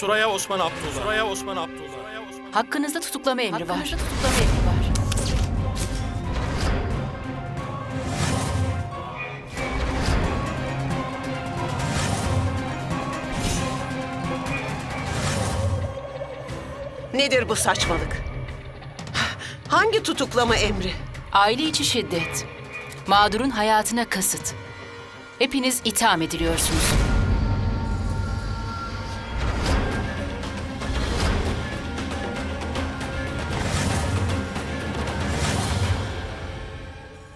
Suraya Osman Abdullah. Suraya Osman Abdullah. Hakkınızda tutuklama emri var. Hakkınızda tutuklama emri var. Nedir bu saçmalık? Hangi tutuklama emri? Aile içi şiddet. Mağdurun hayatına kasıt. Hepiniz itham ediliyorsunuz.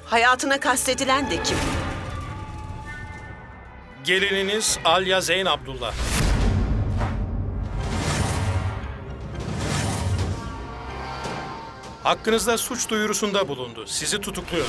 Hayatına kastedilen de kim? Gelininiz Alya Zeyn Abdullah. Hakkınızda suç duyurusunda bulundu. Sizi tutukluyor.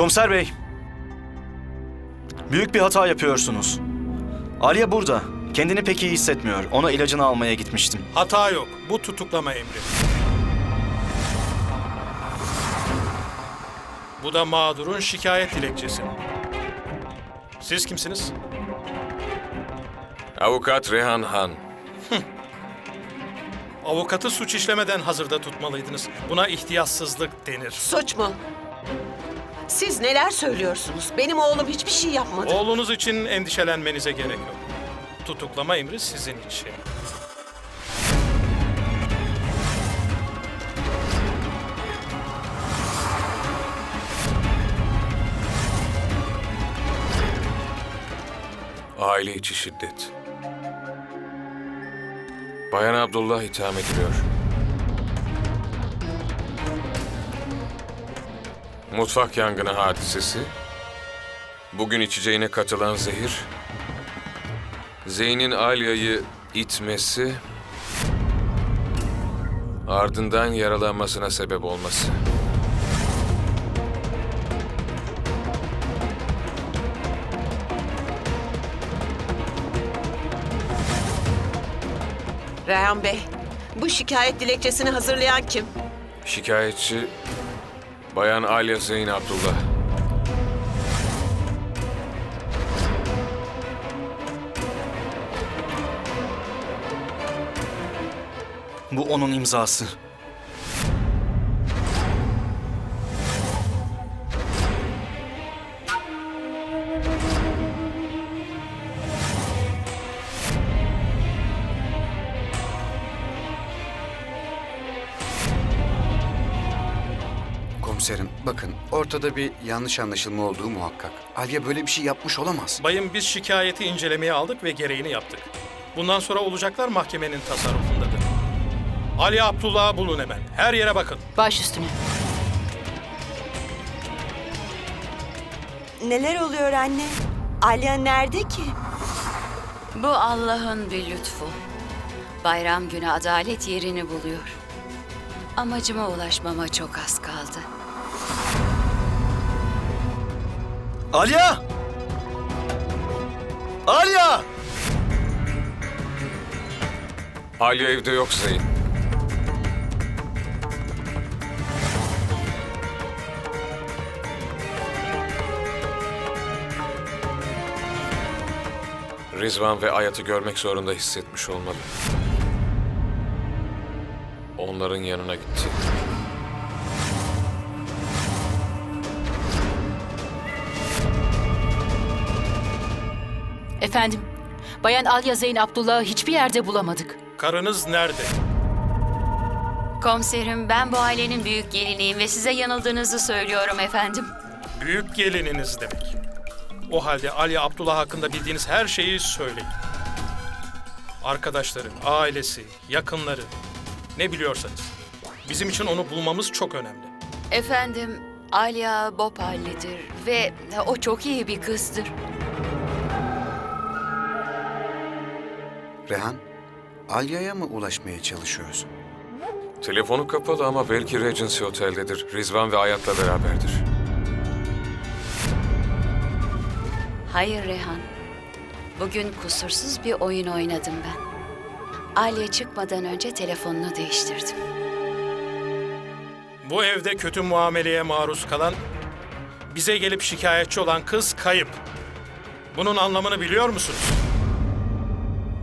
Komiser bey. Büyük bir hata yapıyorsunuz. Arya burada. Kendini pek iyi hissetmiyor. Ona ilacını almaya gitmiştim. Hata yok. Bu tutuklama emri. Bu da mağdurun şikayet dilekçesi. Siz kimsiniz? Avukat Rehan Han. Avukatı suç işlemeden hazırda tutmalıydınız. Buna ihtiyatsızlık denir. Suç mu? Siz neler söylüyorsunuz? Benim oğlum hiçbir şey yapmadı. Oğlunuz için endişelenmenize gerek yok. Tutuklama emri sizin için. Aile içi şiddet. Bayan Abdullah itham ediliyor. Mutfak yangını hadisesi. Bugün içeceğine katılan zehir. Zeyn'in Alya'yı itmesi. Ardından yaralanmasına sebep olması. Reyhan Bey, bu şikayet dilekçesini hazırlayan kim? Şikayetçi Bayan Alya Zeyn Abdullah. Bu onun imzası. Komiserim bakın ortada bir yanlış anlaşılma olduğu muhakkak. Alya böyle bir şey yapmış olamaz. Bayım biz şikayeti incelemeye aldık ve gereğini yaptık. Bundan sonra olacaklar mahkemenin tasarrufundadır. Ali Abdullah'ı bulun hemen. Her yere bakın. Baş üstüne. Neler oluyor anne? Alya nerede ki? Bu Allah'ın bir lütfu. Bayram günü adalet yerini buluyor. Amacıma ulaşmama çok az kaldı. Alya! Alya! Alya evde yok Zeyn. Rizvan ve Ayat'ı görmek zorunda hissetmiş olmalı. Onların yanına gitti. Efendim, Bayan Alya Zeyn Abdullah'ı hiçbir yerde bulamadık. Karınız nerede? Komiserim ben bu ailenin büyük geliniyim ve size yanıldığınızı söylüyorum efendim. Büyük gelininiz demek. O halde Ali Abdullah hakkında bildiğiniz her şeyi söyleyin. Arkadaşları, ailesi, yakınları, ne biliyorsanız. Bizim için onu bulmamız çok önemli. Efendim Alya Bopalli'dir ve o çok iyi bir kızdır. Rehan, Alya'ya mı ulaşmaya çalışıyorsun? Telefonu kapalı ama belki Regency Otel'dedir. Rizvan ve Hayat'la beraberdir. Hayır Rehan. Bugün kusursuz bir oyun oynadım ben. Aliye çıkmadan önce telefonunu değiştirdim. Bu evde kötü muameleye maruz kalan, bize gelip şikayetçi olan kız kayıp. Bunun anlamını biliyor musunuz?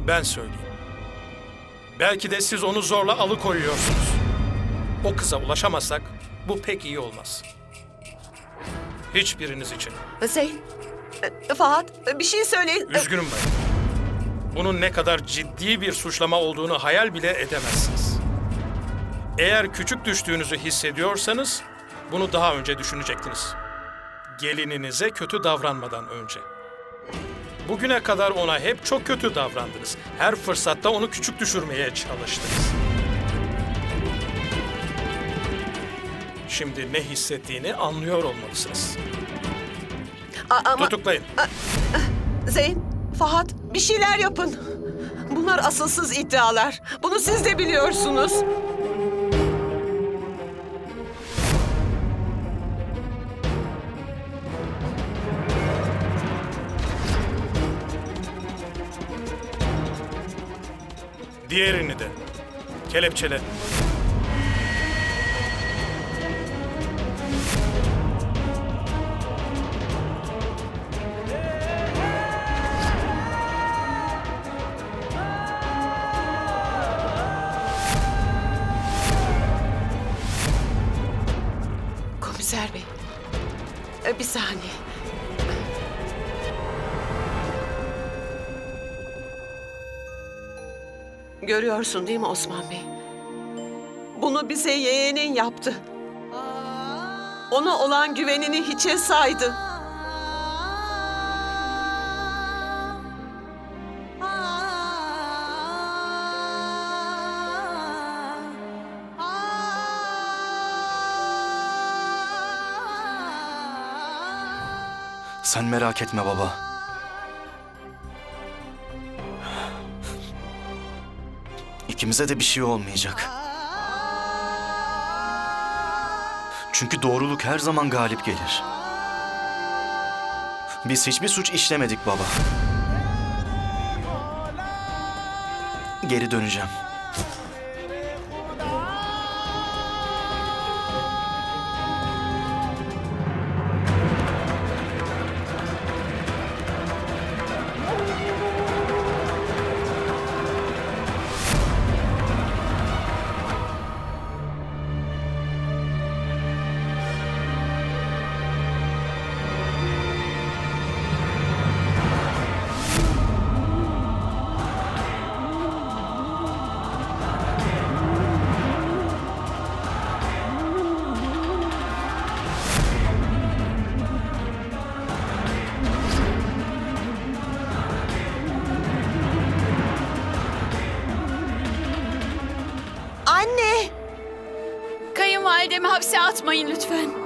Ben söyleyeyim. Belki de siz onu zorla alıkoyuyorsunuz. O kıza ulaşamazsak bu pek iyi olmaz. Hiçbiriniz için. Zeyn, e, Fahat bir şey söyleyin. E, Üzgünüm ben. Bunun ne kadar ciddi bir suçlama olduğunu hayal bile edemezsiniz. Eğer küçük düştüğünüzü hissediyorsanız bunu daha önce düşünecektiniz. Gelininize kötü davranmadan önce. Bugüne kadar ona hep çok kötü davrandınız. Her fırsatta onu küçük düşürmeye çalıştınız. Şimdi ne hissettiğini anlıyor olmalısınız. a- ama Tutuklayın. Zeyn, Fahat bir şeyler yapın. Bunlar asılsız iddialar. Bunu siz de biliyorsunuz. Diğerini de. Kelepçele. Komiser bey. e, Bir saniye. Görüyorsun değil mi Osman Bey? Bunu bize yeğenin yaptı. Ona olan güvenini hiçe saydı. Sen merak etme baba. İkimize de bir şey olmayacak. Çünkü doğruluk her zaman galip gelir. Biz hiçbir suç işlemedik baba. Geri döneceğim. Kayınvalidemi hapse atmayın lütfen.